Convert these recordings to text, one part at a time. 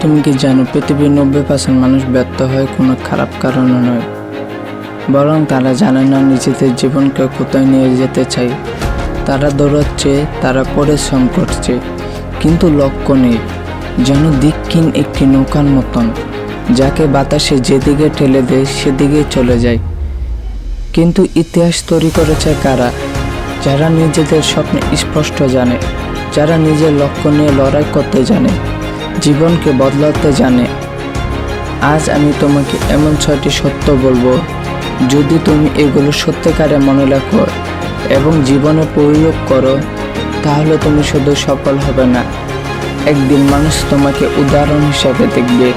তুমি কি জানো, পৃথিবীর নব্বই পার্সেন্ট মানুষ ব্যর্থ হয় কোনো খারাপ কারণে নয়। বরং তারা জানে না নিজেদের জীবনকে কোথায় নিয়ে যেতে চাই। তারা দৌড়াচ্ছে, তারা পরিশ্রম করছে কিন্তু লক্ষ্য নেই, যেন দিকহীন একটি নৌকার মতন, যাকে বাতাসে যেদিকে ঠেলে দেয় সেদিকে চলে যায়। কিন্তু ইতিহাস তৈরি করেছে কারা? যারা নিজেদের স্বপ্ন স্পষ্ট জানে, যারা নিজের লক্ষ্য নিয়ে লড়াই করতে জানে। জীবনকে বদলাতে জানে। আজ আমি তোমাকে এমন ছয়টি সত্য বলব, যদি তুমি এগুলো সত্যিকারে মনে রাখো এবং জীবনে প্রয়োগ করো, তাহলে তুমি শুধু সফল হবে না। একদিন মানুষ তোমাকে উদাহরণ হিসাবে দেখবে।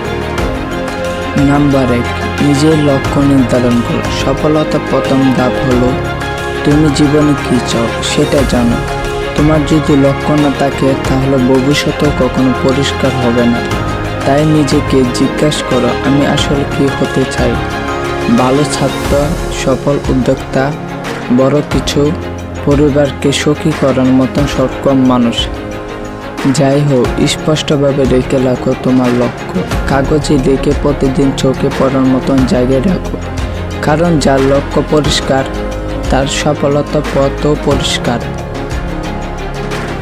নাম্বার এক, নিজের লক্ষ্য নির্ধারণ করো। সফলতা প্রথম ধাপ হলো, তুমি জীবনে কী চাও সেটা জানো। তোমার যদি লক্ষ্য না থাকে, তাহলে ভবিষ্যতেও কখনো পরিষ্কার হবে না। তাই নিজেকে জিজ্ঞাসা করো, আমি আসলে কী হতে চাই? ভালো ছাত্র, সফল উদ্যোক্তা, বড় কিছু, পরিবারকে সুখী করার মতন সক্ষম মানুষ। যাই হোক, স্পষ্টভাবে রেখে রাখো তোমার লক্ষ্য। কাগজে লিখে প্রতিদিন চোখে পড়ার মতন জায়গায় রাখো। কারণ যার লক্ষ্য পরিষ্কার, তার সফলতা পথও পরিষ্কার।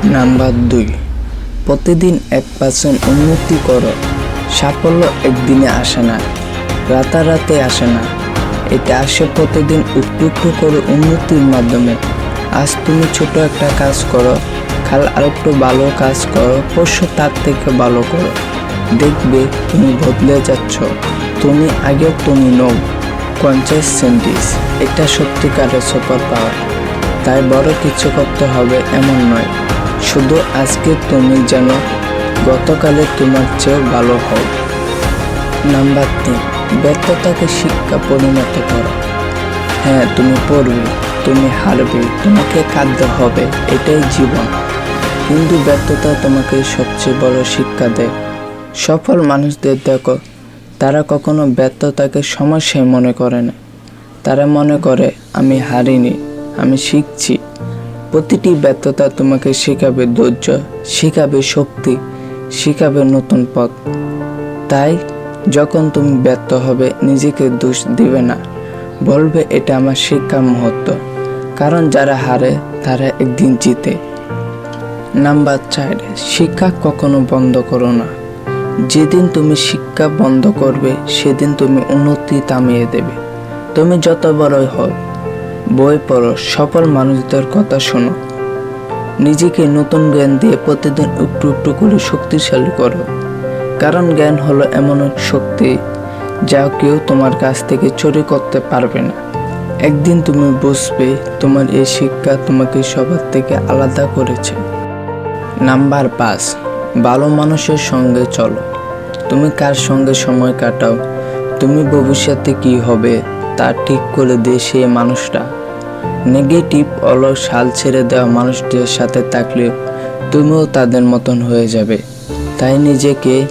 নাম্বার দুই, প্রতিদিন এক পার্সেন্ট উন্নতি করো। সাফল্য একদিনে আসে না, রাতারাতে আসে না। এটা আসে প্রতিদিন একটু একটু করে উন্নতির মাধ্যমে। আজ তুমি ছোট একটা কাজ করো, কাল আরেকটু ভালো কাজ করো, পরশু তার থেকে ভালো করো। দেখবে তুমি বদলে যাচ্ছ, তুমি আগে তুমি নও। সেন্টিস, এটা সত্যিকারের সুপার পাওয়ার তাই বড় কিছু করতে হবে এমন নয়। শুধু আজকে তুমি যেন গতকালে তোমার চেয়েও ভালো হও। নাম্বার তিন, ব্যর্থতাকে শিক্ষা পরিণত করো। হ্যাঁ তুমি পড়বে, তুমি হারবে, তোমাকে কাঁদতে হবে, এটাই জীবন। কিন্তু ব্যর্থতা তোমাকে সবচেয়ে বড় শিক্ষা দেয়। সফল মানুষদের দেখো, তারা কখনো ব্যর্থতাকে সমস্যায় মনে করে না। তারা মনে করে, আমি হারিনি। আমি শিখছি। প্রতিটি ব্যর্থতা তোমাকে শেখাবে ধৈর্য, শেখাবে শক্তি, শেখাবে নতুন পথ। তাই যখন তুমি ব্যর্থ হবে, নিজেকে দোষ দিবে না। বলবে, এটা আমার শিক্ষার মুহূর্ত। কারণ যারা হারে, তারা একদিন জিতে। নাম্বার চার, শিক্ষা কখনো বন্ধ করো না। যেদিন তুমি শিক্ষা বন্ধ করবে, সেদিন তুমি উন্নতি থামিয়ে দেবে। তুমি যত বড়ই হও বই পড়ো, সফল মানুষদের কথা শোনো। নিজেকে নতুন জ্ঞান দিয়ে প্রতিদিন একটু একটু করে শক্তিশালী করো। কারণ জ্ঞান হলো এমন এক শক্তি যা কেউ তোমার কাছ থেকে চুরি করতে পারবে না। একদিন তুমি বুঝবে তোমার এই শিক্ষা তোমাকে সবার থেকে আলাদা করেছে। নাম্বার পাঁচ, ভালো মানুষের সঙ্গে চলো। তুমি কার সঙ্গে সময় কাটাও? তুমি ভবিষ্যতে কি হবে? তা ঠিক করে দিয়ে সেই মানুষটা। নেগেটিভ অলস হাল ছেড়ে দেওয়া মানুষদের সাথে থাকলে তুমিও তাদের মতন হয়ে যাবে। তাই নিজেকে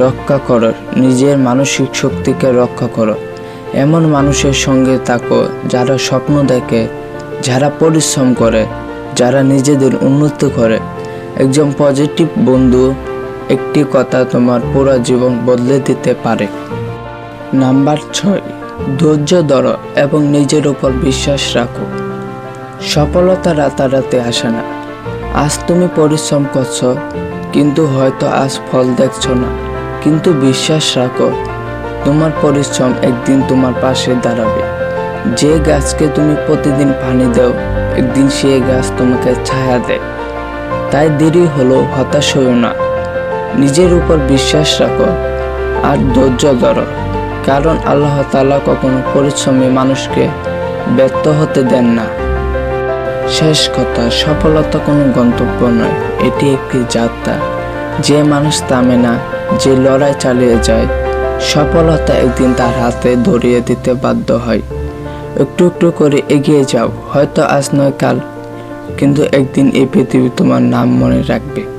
রক্ষা করো, নিজের মানসিক শক্তিকে রক্ষা করো। এমন মানুষের সঙ্গে থাকো যারা স্বপ্ন দেখে, যারা পরিশ্রম করে, যারা নিজেদের উন্নত করে। একজন পজিটিভ বন্ধু একটি কথা তোমার পুরো জীবন বদলে দিতে পারে। নাম্বার ছয় ধৈর্য ধরো এবং নিজের উপর বিশ্বাস রাখো। সফলতা রাতারাতি আসে না। আজ তুমি পরিশ্রম করছ, কিন্তু হয়তো আজ ফল দেখছ না। কিন্তু বিশ্বাস রাখো, তোমার পরিশ্রম একদিন তোমার পাশে দাঁড়াবে। যে গাছকে তুমি প্রতিদিন পানি দাও, একদিন সে গাছ তোমাকে ছায়া দেয়। তাই দেরি হলো হতাশ হইও না। নিজের উপর বিশ্বাস রাখো আর ধৈর্য ধরো। কারণ আল্লাহ তালা কখনো পরিশ্রমী মানুষকে ব্যর্থ হতে দেন না। শেষ কথা, সফলতা কোনো গন্তব্য নয়, এটি একটি যাত্রা। যে মানুষ থামে না, যে লড়াই চালিয়ে যায়, সফলতা একদিন তার হাতে ধরিয়ে দিতে বাধ্য হয়। একটু একটু করে এগিয়ে যাও, হয়তো আজ নয় কাল, কিন্তু একদিন এই পৃথিবী তোমার নাম মনে রাখবে।